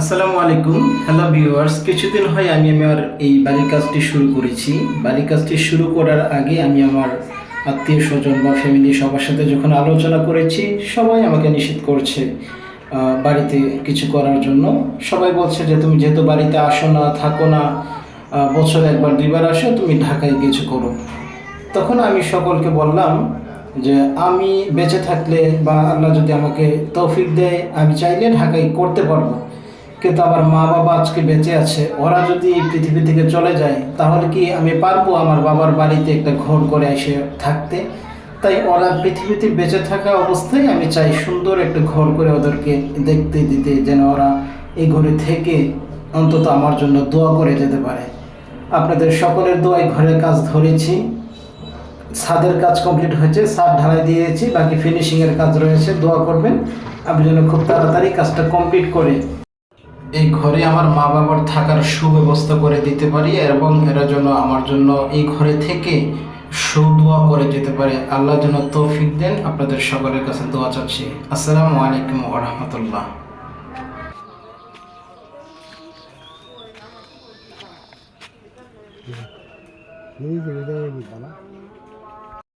আসসালামু আলাইকুম। Hello viewers কিছুদিন হয় আমি আমার এই বাড়ির কাজটি শুরু করেছি। বাড়ির কাজটি শুরু করার আগে আমি আমার আত্মীয় স্বজন বা ফ্যামিলি সবার সাথে যখন আলোচনা করেছি, সবাই আমাকে নিষেধ করছে বাড়িতে কিছু করার জন্য। সবাই বলছে যে, তুমি যেহেতু বাড়িতে আসো না, থাকো না বছরে একবার, দুইবার আসো, তুমি ঢাকায় কিছু করো। তখন আমি সকলকে বললাম যে, আমি বেঁচে থাকলে বা আল্লাহ যদি আমাকে তৌফিক দেয়, আমি চাইলে ঢাকায় করতে পারব। কিন্তু আমার মা বাবা আজকে বেঁচে আছে, ওরা যদি পৃথিবী থেকে চলে যায়, তাহলে কি আমি পারব আমার বাবার বাড়িতে একটা ঘর করে এসে থাকতে? তাই ওরা পৃথিবীতে বেঁচে থাকা অবস্থায় আমি চাই সুন্দর একটা ঘর করে ওদেরকে দেখতে দিতে, যেন ওরা এই ঘরে থেকে অন্তত আমার জন্য দোয়া করে যেতে পারে। আপনাদের সকলের দোয়ায় ঘরের কাজ ধরেছি। ছাদের কাজ কমপ্লিট হয়েছে, ছাদ ঢালাই দিয়েছি, বাকি ফিনিশিংয়ের কাজ রয়েছে, দোয়া করবেন। আমি যেন খুব তাড়াতাড়ি কাজটা কমপ্লিট করে এই ঘরে আমার মা বাবার থাকার সুব্যবস্থা করে দিতে পারি এবং এরা যেন আমার জন্য এই ঘরে থেকে সুদোয়া করে যেতে পারে আল্লাহ যেন তৌফিক দেন আপনাদের সকলের কাছে দোয়া চাচ্ছি আসসালামু আলাইকুম রাহমাতুল্লাহ যে এটা বুঝবা না